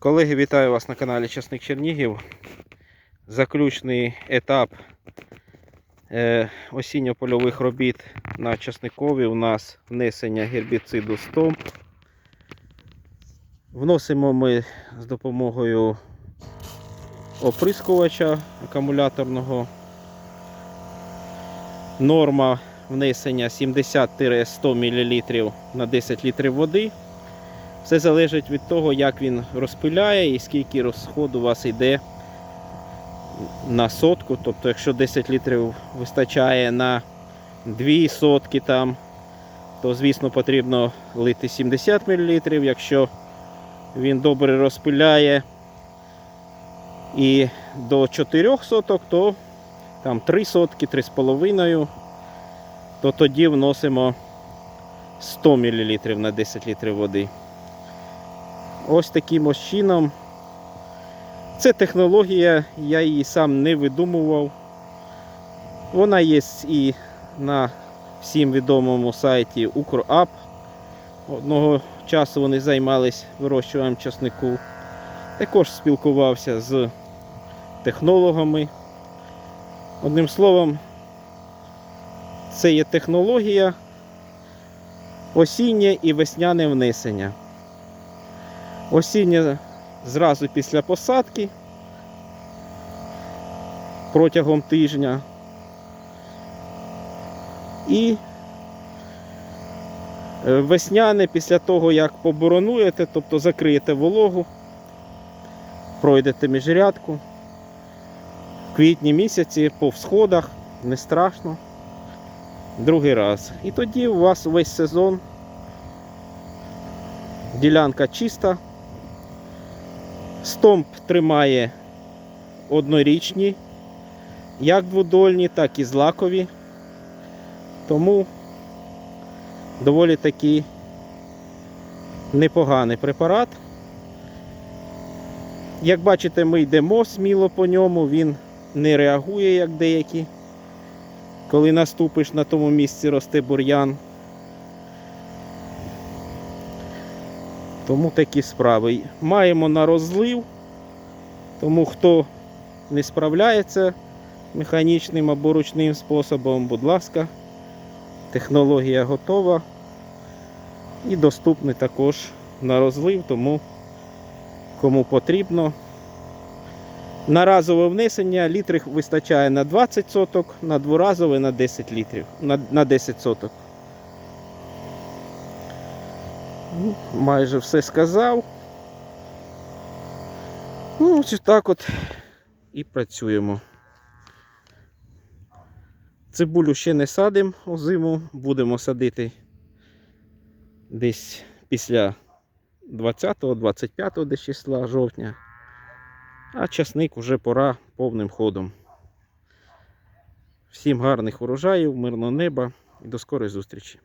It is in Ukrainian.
Колеги, вітаю вас на каналі Часник Чернігів. Заключний етап е, осінньо-польових робіт на часникові у нас внесення гербіциду стом. Вносимо ми з допомогою оприскувача акумуляторного. Норма внесення 70-100 мл на 10 літрів води. Все залежить від того, як він розпиляє і скільки розходу у вас йде на сотку. Тобто, якщо 10 літрів вистачає на 2 сотки, там, то звісно потрібно лити 70 мл. Якщо він добре розпиляє і до 4 соток, то там 3 сотки, 3,5, то тоді вносимо 100 мл на 10 літрів води. Ось таким ось чином. Це технологія, я її сам не видумував. Вона є і на всім відомому сайті UkrApp. Одного часу вони займались вирощуванням часнику. Також спілкувався з технологами. Одним словом, це є технологія осіннє і весняне внесення. Осіннє зразу після посадки протягом тижня. І е, весняне після того, як поборонуєте, тобто закриєте вологу, пройдете міжрядку. В квітні місяці по всходах не страшно. Другий раз. І тоді у вас весь сезон ділянка чиста. Стомп тримає однорічні, як дводольні, так і злакові. Тому доволі такий непоганий препарат. Як бачите, ми йдемо сміло по ньому, він не реагує, як деякі. Коли наступиш на тому місці росте бур'ян. Тому такі справи. Маємо на розлив, тому хто не справляється механічним або ручним способом, будь ласка, технологія готова і доступний також на розлив, тому кому потрібно. На разове внесення літрів вистачає на 20 соток, на дворазове на 10 літрів, на, на 10 соток. Ну, майже все сказав. Ну, ось так от і працюємо. Цибулю ще не садимо озиму, будемо садити десь після 20-25 десь числа жовтня. А часник уже пора повним ходом. Всім гарних урожаїв, мирного неба і до скорої зустрічі!